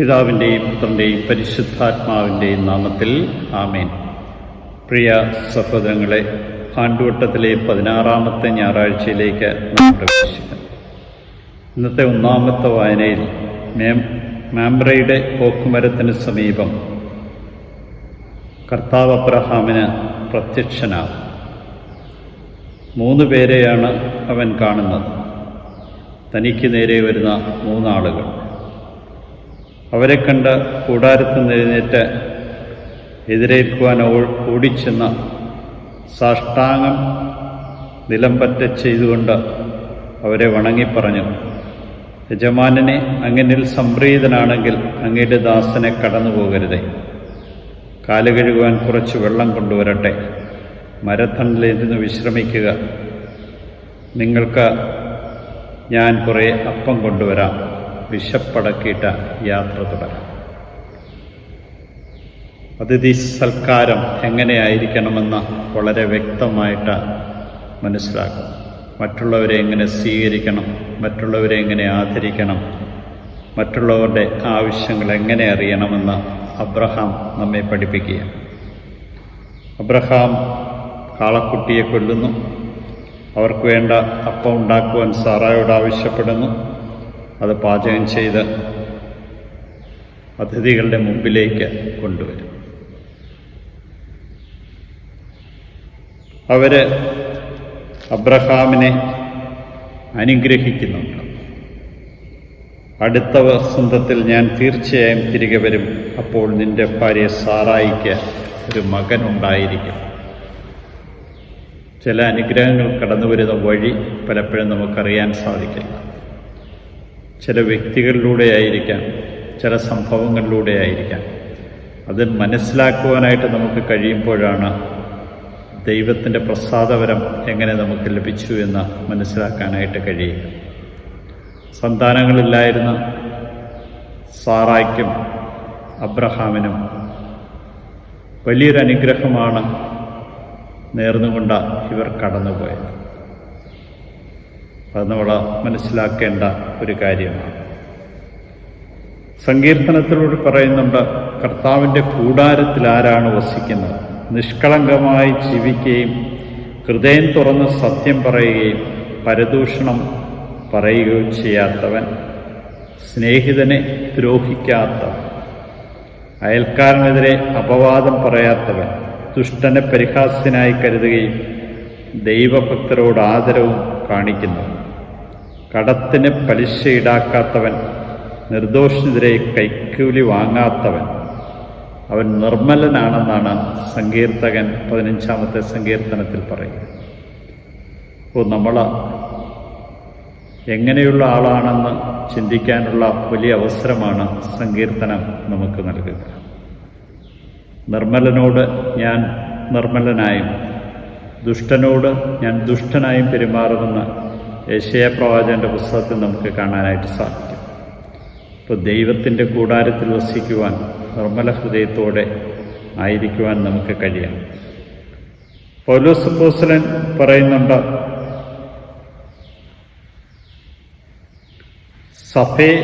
പിതാവിന്റെയും പുത്രന്റെയും പരിശുദ്ധാത്മാവിന്റെയും നാമത്തിൽ ആമേൻ. പ്രിയ സഹോദരങ്ങളെ ആണ്ടുവട്ടത്തിലെ പതിനാറാമത്തെ ഞായറാഴ്ചയിലേക്ക് നാം പ്രവേശിക്കാം. ഇന്നത്തെ ഒന്നാമത്തെ വായനയിൽ മേം മാംബ്രയുടെ ഓക്കുമരത്തിന് സമീപം കർത്താവ് അബ്രഹാമിന് പ്രത്യക്ഷനാകും മൂന്ന് പേരെയാണ് അവൻ കാണുന്നത്. തനിക്ക് നേരെ വരുന്ന മൂന്നാളുകൾ. അവരെ കണ്ട് കൂടാരത്ത് നിരഞ്ഞേറ്റ് എതിരേൽക്കുവാൻ ഓടിച്ചെന്ന സാഷ്ടാംഗം നിലംപറ്റ ചെയ്തുകൊണ്ട് അവരെ വണങ്ങിപ്പറഞ്ഞു യജമാനനെ അങ്ങനിൽ സംപ്രീതനാണെങ്കിൽ അങ്ങയുടെ ദാസനെ കടന്നു പോകരുതേ. കാലുകഴുകുവാൻ കുറച്ച് വെള്ളം കൊണ്ടുവരട്ടെ. മരത്തണലിരുന്ന് വിശ്രമിക്കുക. നിങ്ങൾക്ക് ഞാൻ കുറേ അപ്പം കൊണ്ടുവരാം. വിശപ്പടക്കിയിട്ട് യാത്ര തുടരാം. അതിഥി സൽക്കാരം എങ്ങനെയായിരിക്കണമെന്ന് വളരെ വ്യക്തമായിട്ട് മനസ്സിലാക്കും. മറ്റുള്ളവരെ എങ്ങനെ സ്വീകരിക്കണം മറ്റുള്ളവരെ എങ്ങനെ ആദരിക്കണം മറ്റുള്ളവരുടെ ആവശ്യങ്ങൾ എങ്ങനെ അറിയണമെന്ന് അബ്രഹാം നമ്മെ പഠിപ്പിക്കുക അബ്രഹാം കാളക്കുട്ടിയെ കൊല്ലുന്നു. അവർക്ക് വേണ്ട അപ്പം ഉണ്ടാക്കുവാൻ സാറായോട് ആവശ്യപ്പെടുന്നു. അത് പാചകം ചെയ്ത് അതിഥികളുടെ മുമ്പിലേക്ക് കൊണ്ടുവരും. അവർ അബ്രഹാമിനെ അനുഗ്രഹിക്കുന്നുണ്ട്. അടുത്ത വസന്തത്തിൽ ഞാൻ തീർച്ചയായും തിരികെ വരും. അപ്പോൾ നിന്റെ ഭാര്യ സാറായിക്ക് ഒരു മകൻ ഉണ്ടായിരിക്കും. ചില അനുഗ്രഹങ്ങൾ കടന്നു വരുന്ന വഴി പലപ്പോഴും നമുക്കറിയാൻ സാധിക്കില്ല. ചില വ്യക്തികളിലൂടെ ആയിരിക്കാം ചില സംഭവങ്ങളിലൂടെ ആയിരിക്കാം. അത് മനസ്സിലാക്കുവാനായിട്ട് നമുക്ക് കഴിയുമ്പോഴാണ് ദൈവത്തിന്റെ പ്രസാദപരം എങ്ങനെ നമുക്ക് ലഭിച്ചു എന്ന് മനസ്സിലാക്കാനായിട്ട് കഴിയുക. സന്താനങ്ങളില്ലായിരുന്ന സാറായ്ക്കും അബ്രഹാമിനും വലിയൊരു അനുഗ്രഹമാണ് നേർന്നുകൊണ്ട് ഇവർ കടന്നുപോയത്. അത് നമ്മൾ മനസ്സിലാക്കേണ്ട ഒരു കാര്യമാണ്. സങ്കീർത്തനത്തിലൂടെ പറയുന്നുണ്ട് കർത്താവിന്റെ കൂടാരത്തിൽ ആരാണ് വസിക്കുന്നത്? നിഷ്കളങ്കമായി ജീവിക്കുകയും ഹൃദയം തുറന്ന് സത്യം പറയുകയും പരദൂഷണം പറയുകയും ചെയ്യാത്തവൻ സ്നേഹിതനെ ദ്രോഹിക്കാത്തവൻ അയൽക്കാരനെതിരെ അപവാദം പറയാത്തവൻ ദുഷ്ടനെ പരിഹാസ്യനായി കരുതുകയും ദൈവഭക്തരോട് ആദരവും കാണിക്കുന്നു. കടത്തിന് പലിശ ഈടാക്കാത്തവൻ നിർദോഷിതരെ കൈക്കൂലി വാങ്ങാത്തവൻ. അവൻ നിർമ്മലനാണെന്നാണ് സങ്കീർത്തകൻ പതിനഞ്ചാമത്തെ സങ്കീർത്തനത്തിൽ പറയുന്നത്. അപ്പോൾ നമ്മൾ എങ്ങനെയുള്ള ആളാണെന്ന് ചിന്തിക്കാനുള്ള വലിയ അവസരമാണ് സങ്കീർത്തനം നമുക്ക് നൽകുക. നിർമ്മലനോട് ഞാൻ നിർമ്മലനായും ദുഷ്ടനോട് ഞാൻ ദുഷ്ടനായും പെരുമാറുമെന്ന് യേശയ പ്രവാചകന്റെ പുസ്തകത്തിൽ നമുക്ക് കാണാനായിട്ട് സാധിക്കും. ഇപ്പോൾ ദൈവത്തിന്റെ കൂടാരത്തിൽ വസിക്കുവാൻ നിർമ്മല ഹൃദയത്തോടെ ആയിരിക്കുവാൻ നമുക്ക് കഴിയാം പൗലോസ് പോസലൻ പറയുന്നുണ്ട് സഭയെ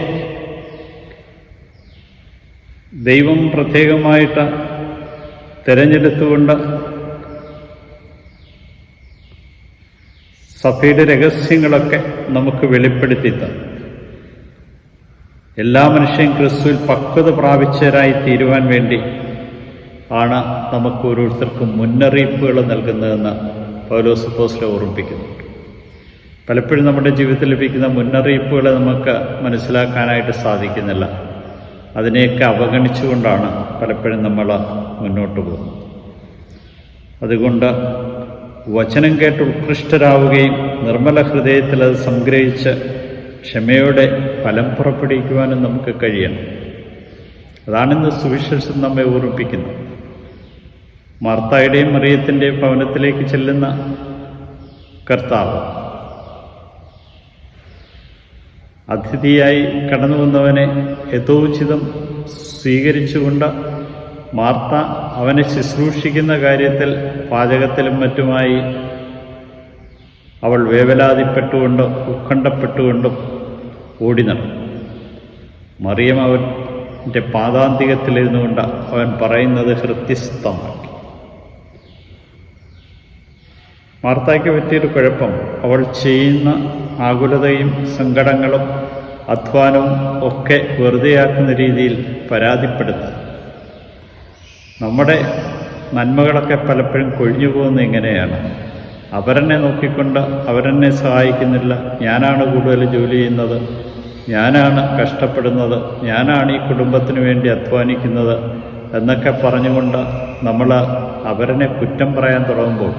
ദൈവം പ്രത്യേകമായിട്ട് തിരഞ്ഞെടുത്തുകൊണ്ട് സഭയുടെ രഹസ്യങ്ങളൊക്കെ നമുക്ക് വെളിപ്പെടുത്തി തന്നു. എല്ലാ മനുഷ്യരും ക്രിസ്തുവിൽ പക്വത പ്രാപിച്ചവരായി തീരുവാൻ വേണ്ടി ആണ് നമുക്ക് ഓരോരുത്തർക്കും മുന്നറിയിപ്പുകൾ നൽകുന്നതെന്ന് പൗലോസ് പോസ്റ്റിൽ ഓർമ്മിപ്പിക്കുന്നുണ്ട് പലപ്പോഴും നമ്മുടെ ജീവിതത്തിൽ ലഭിക്കുന്ന മുന്നറിയിപ്പുകളെ നമുക്ക് മനസ്സിലാക്കാനായിട്ട് സാധിക്കുന്നില്ല. അതിനെയൊക്കെ അവഗണിച്ചുകൊണ്ടാണ് പലപ്പോഴും നമ്മൾ മുന്നോട്ട് പോകുന്നത്. അതുകൊണ്ട് വചനം കേട്ട് ഉത്കൃഷ്ടരാവുകയും നിർമ്മല ഹൃദയത്തിൽ അത് സംഗ്രഹിച്ച് ക്ഷമയോടെ ഫലം പുറപ്പെടുവിക്കുവാനും നമുക്ക് കഴിയണം. അതാണിന്ന് സുവിശേഷം നമ്മെ ഓർമ്മിപ്പിക്കുന്നത് മാർത്തായുടെയും മറിയത്തിന്റെയും ഭവനത്തിലേക്ക് ചെല്ലുന്ന കർത്താവ്. അതിഥിയായി കടന്നു വന്നവനെ യഥോചിതം സ്വീകരിച്ചുകൊണ്ട് മാർത്ത അവനെ ശുശ്രൂഷിക്കുന്ന കാര്യത്തിൽ പാചകത്തിലും മറ്റുമായി അവൾ വേവലാതിപ്പെട്ടുകൊണ്ടും ഉത്കണ്ഠപ്പെട്ടുകൊണ്ടും ഓടി നടന്നു. മറിയം അവന്റെ പാതാന്തികത്തിലിരുന്നു കൊണ്ട് അവൻ പറയുന്നത് ഹൃത്യസ്ഥമാക്കി മാർത്തായ്ക്ക് പറ്റിയൊരു കുഴപ്പം. അവൾ ചെയ്യുന്ന ആകുലതയും സങ്കടങ്ങളും അധ്വാനവും ഒക്കെ വെറുതെയാക്കുന്ന രീതിയിൽ പരാതിപ്പെടുന്നത്. നമ്മുടെ നന്മകളൊക്കെ പലപ്പോഴും കൊഴിഞ്ഞു പോകുന്നത് ഇങ്ങനെയാണ്. അവരെന്നെ നോക്കിക്കൊണ്ട് അവരെന്നെ സഹായിക്കുന്നില്ല. ഞാനാണ് കൂടുതൽ ജോലി ചെയ്യുന്നത്. ഞാനാണ് കഷ്ടപ്പെടുന്നത്. ഞാനാണ് ഈ കുടുംബത്തിന് വേണ്ടി അധ്വാനിക്കുന്നത് എന്നൊക്കെ പറഞ്ഞുകൊണ്ട് നമ്മൾ അവരനെ കുറ്റം പറയാൻ തുടങ്ങുമ്പോൾ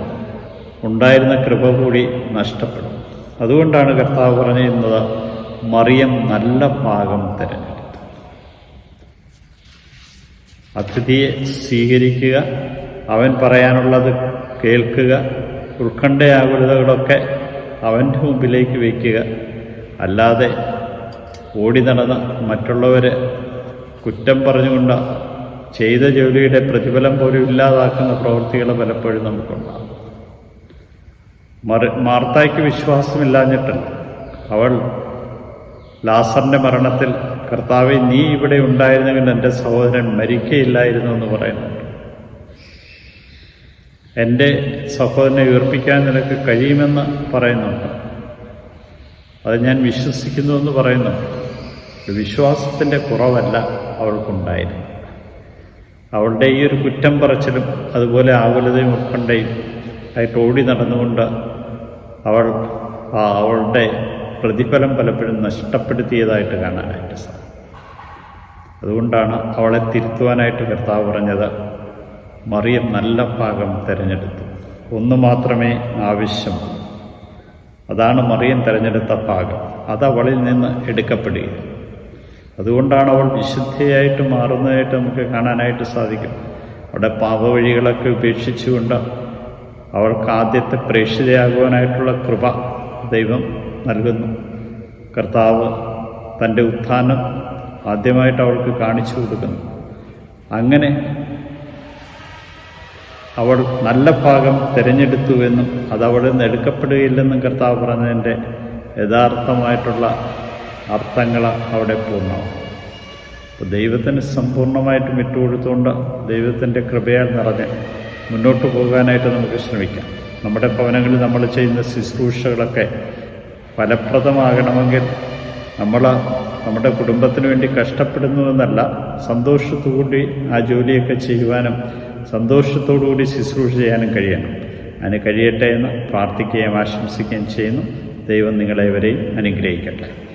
ഉണ്ടായിരുന്ന കൃപ കൂടി നഷ്ടപ്പെടും. അതുകൊണ്ടാണ് കർത്താവ് പറഞ്ഞിരുന്നത് മറിയം നല്ല ഭാഗം തിരഞ്ഞെടുത്തു അതിഥിയെ സ്വീകരിക്കുക അവൻ പറയാനുള്ളത് കേൾക്കുക ഉത്കണ്ഠയാകുലതകളൊക്കെ അവന്റെ മുമ്പിലേക്ക് വയ്ക്കുക. അല്ലാതെ ഓടി നടന്ന് മറ്റുള്ളവരെ കുറ്റം പറഞ്ഞുകൊണ്ട് ചെയ്ത ജോലിയുടെ പ്രതിഫലം പോലും ഇല്ലാതാക്കുന്ന പ്രവൃത്തികൾ പലപ്പോഴും നമുക്കുണ്ടാകും. മറി മാർത്തായ്ക്ക് വിശ്വാസമില്ലാഞ്ഞിട്ടല്ല. അവൾ ലാസറിന്റെ മരണത്തിൽ കർത്താവെ നീ ഇവിടെ ഉണ്ടായിരുന്നെങ്കിൽ എന്റെ സഹോദരൻ മരിക്കയില്ലായിരുന്നു എന്ന് പറയുന്നുണ്ട് എന്റെ സഹോദരനെ ഉയർപ്പിക്കാൻ നിനക്ക് കഴിയുമെന്ന് പറയുന്നുണ്ട്. അത് ഞാൻ വിശ്വസിക്കുന്നു എന്ന് പറയുന്നുണ്ട് വിശ്വാസത്തിന്റെ കുറവല്ല അവൾക്കുണ്ടായിരുന്നു അവളുടെ ഈ ഒരു കുറ്റം പറച്ചിലും അതുപോലെ ആകുലതയും ഉൾക്കൊണ്ടയും ആയിട്ട് ഓടി നടന്നുകൊണ്ട് അവൾ അവളുടെ പ്രതിഫലം പലപ്പോഴും നഷ്ടപ്പെടുത്തിയതായിട്ട് കാണാനായിട്ട് സാധിക്കും. അതുകൊണ്ടാണ് അവളെ തിരുത്തുവാനായിട്ട് കർത്താവ് പറഞ്ഞത് മറിയം നല്ല ഭാഗം തിരഞ്ഞെടുത്തു. ഒന്ന് മാത്രമേ ആവശ്യം അതാണ് മറിയം തിരഞ്ഞെടുത്ത ഭാഗം. അത് അവളിൽ നിന്ന് എടുക്കപ്പെടുക അതുകൊണ്ടാണ് അവൾ വിശുദ്ധയായിട്ട് മാറുന്നതായിട്ട് നമുക്ക് കാണാനായിട്ട് സാധിക്കും. അവിടെ പാപവഴികളൊക്കെ ഉപേക്ഷിച്ചുകൊണ്ട് അവൾക്ക് ആദ്യത്തെ പ്രേക്ഷിതയാകുവാനായിട്ടുള്ള കൃപ ദൈവം നൽകുന്നു. കർത്താവ് തന്റെ ഉത്ഥാനം ആദ്യമായിട്ട് അവൾക്ക് കാണിച്ചു കൊടുക്കുന്നു. അങ്ങനെ അവൾ നല്ല ഭാഗം തിരഞ്ഞെടുത്തുവെന്നും അത് അവിടെ നിന്ന് എടുക്കപ്പെടുകയില്ലെന്നും കർത്താവ് പറഞ്ഞതിന്റെ യഥാർത്ഥമായിട്ടുള്ള അർത്ഥങ്ങൾ അവിടെ പൂർണമാവും. അപ്പോൾ ദൈവത്തിന് സമ്പൂർണമായിട്ടും വിട്ടുകൊടുത്തുകൊണ്ട് ദൈവത്തിന്റെ കൃപയാൽ നിറഞ്ഞ് മുന്നോട്ട് പോകാനായിട്ട് നമുക്ക് ശ്രമിക്കാം. നമ്മുടെ ഭവനങ്ങളിൽ നമ്മൾ ചെയ്യുന്ന ശുശ്രൂഷകളൊക്കെ ഫലപ്രദമാകണമെങ്കിൽ നമ്മൾ നമ്മുടെ കുടുംബത്തിന് വേണ്ടി കഷ്ടപ്പെടുന്നുവെന്നല്ല സന്തോഷത്തോടുകൂടി ആ ജോലിയൊക്കെ ചെയ്യുവാനും സന്തോഷത്തോടുകൂടി ശുശ്രൂഷ ചെയ്യാനും കഴിയണം. അതിന് കഴിയട്ടെ എന്ന് പ്രാർത്ഥിക്കുകയും ആശംസിക്കുകയും ചെയ്യുന്നു. ദൈവം നിങ്ങളെ ഇവരെയും അനുഗ്രഹിക്കട്ടെ.